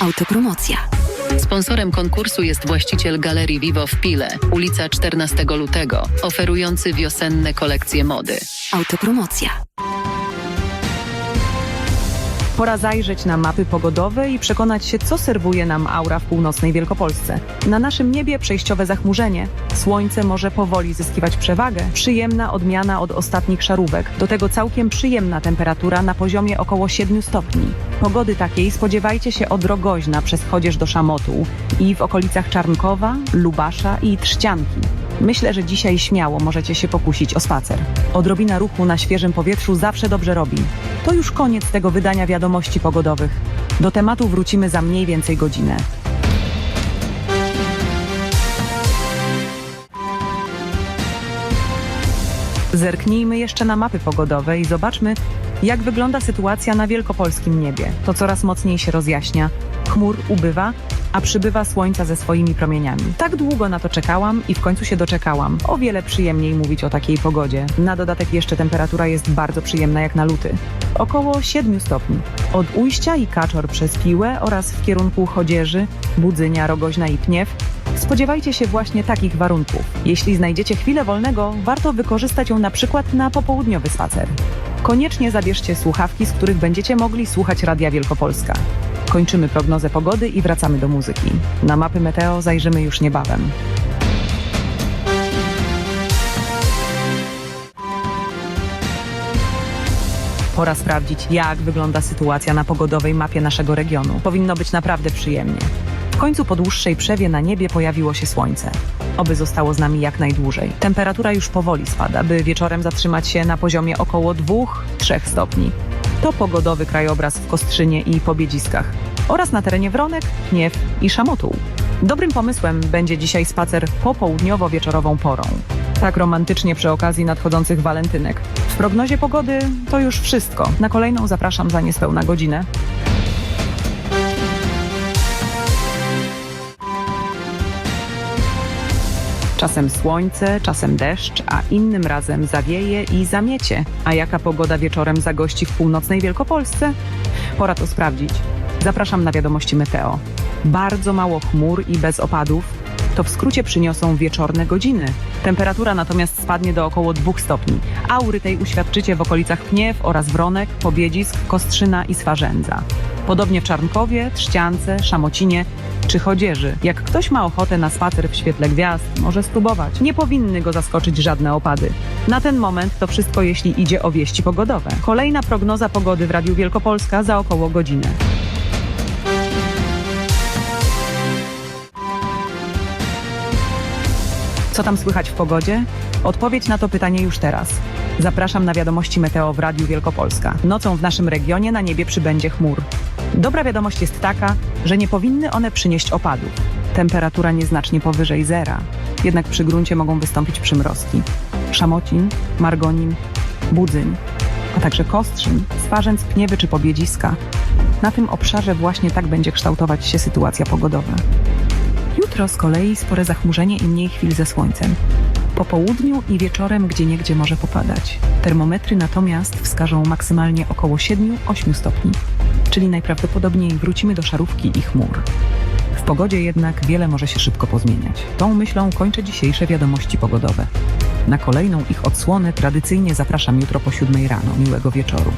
Autopromocja. Sponsorem konkursu jest właściciel Galerii Vivo w Pile, ulica 14 lutego, oferujący wiosenne kolekcje mody. Autopromocja. Pora zajrzeć na mapy pogodowe i przekonać się, co serwuje nam aura w północnej Wielkopolsce. Na naszym niebie przejściowe zachmurzenie. Słońce może powoli zyskiwać przewagę. Przyjemna odmiana od ostatnich szarówek. Do tego całkiem przyjemna temperatura na poziomie około 7 stopni. Pogody takiej spodziewajcie się od Rogoźna przez Chodzież do Szamotu i w okolicach Czarnkowa, Lubasza i Trzcianki. Myślę, że dzisiaj śmiało możecie się pokusić o spacer. Odrobina ruchu na świeżym powietrzu zawsze dobrze robi. To już koniec tego wydania wiadomości pogodowych. Do tematu wrócimy za mniej więcej godzinę. Zerknijmy jeszcze na mapy pogodowe i zobaczmy, jak wygląda sytuacja na wielkopolskim niebie. To coraz mocniej się rozjaśnia, chmur ubywa, a przybywa słońca ze swoimi promieniami. Tak długo na to czekałam i w końcu się doczekałam. O wiele przyjemniej mówić o takiej pogodzie. Na dodatek jeszcze temperatura jest bardzo przyjemna jak na luty. Około 7 stopni. Od ujścia i kaczor przez Piłę oraz w kierunku Chodzieży, Budzynia, Rogoźna i Pniew Spodziewajcie się właśnie takich warunków. Jeśli znajdziecie chwilę wolnego, warto wykorzystać ją na przykład na popołudniowy spacer. Koniecznie zabierzcie słuchawki, z których będziecie mogli słuchać Radia Wielkopolska. Kończymy prognozę pogody i wracamy do muzyki. Na mapy meteo zajrzymy już niebawem. Pora sprawdzić, jak wygląda sytuacja na pogodowej mapie naszego regionu. Powinno być naprawdę przyjemnie. W końcu po dłuższej przewie na niebie pojawiło się słońce. Oby zostało z nami jak najdłużej. Temperatura już powoli spada, by wieczorem zatrzymać się na poziomie około 2-3 stopni. To pogodowy krajobraz w Kostrzynie i Pobiedziskach oraz na terenie Wronek, Pniew i Szamotuł. Dobrym pomysłem będzie dzisiaj spacer popołudniowo-wieczorową porą. Tak romantycznie przy okazji nadchodzących walentynek. W prognozie pogody to już wszystko. Na kolejną zapraszam za niespełna godzinę. Czasem słońce, czasem deszcz, a innym razem zawieje i zamiecie. A jaka pogoda wieczorem zagości w północnej Wielkopolsce? Pora to sprawdzić. Zapraszam na wiadomości meteo. Bardzo mało chmur i bez opadów. To w skrócie przyniosą wieczorne godziny. Temperatura natomiast spadnie do około 2 stopni. Aury tej uświadczycie w okolicach Pniew oraz Wronek, Pobiedzisk, Kostrzyna i Swarzędza. Podobnie w Czarnkowie, Trzciance, Szamocinie czy Chodzieży. Jak ktoś ma ochotę na spacer w świetle gwiazd, może spróbować. Nie powinny go zaskoczyć żadne opady. Na ten moment to wszystko, jeśli idzie o wieści pogodowe. Kolejna prognoza pogody w Radiu Wielkopolska za około godzinę. Co tam słychać w pogodzie? Odpowiedź na to pytanie już teraz. Zapraszam na wiadomości meteo w Radiu Wielkopolska. Nocą w naszym regionie na niebie przybędzie chmur. Dobra wiadomość jest taka, że nie powinny one przynieść opadów. Temperatura nieznacznie powyżej zera, jednak przy gruncie mogą wystąpić przymrozki. Szamocin, Margonin, Budzyń, a także Kostrzyn, Swarzędz, Pniewy czy Pobiedziska. Na tym obszarze właśnie tak będzie kształtować się sytuacja pogodowa. Jutro z kolei spore zachmurzenie i mniej chwil ze słońcem. Po południu i wieczorem gdzieniegdzie może popadać. Termometry natomiast wskażą maksymalnie około 7-8 stopni, czyli najprawdopodobniej wrócimy do szarówki i chmur. W pogodzie jednak wiele może się szybko pozmieniać. Tą myślą kończę dzisiejsze wiadomości pogodowe. Na kolejną ich odsłonę tradycyjnie zapraszam jutro po 7 rano. Miłego wieczoru.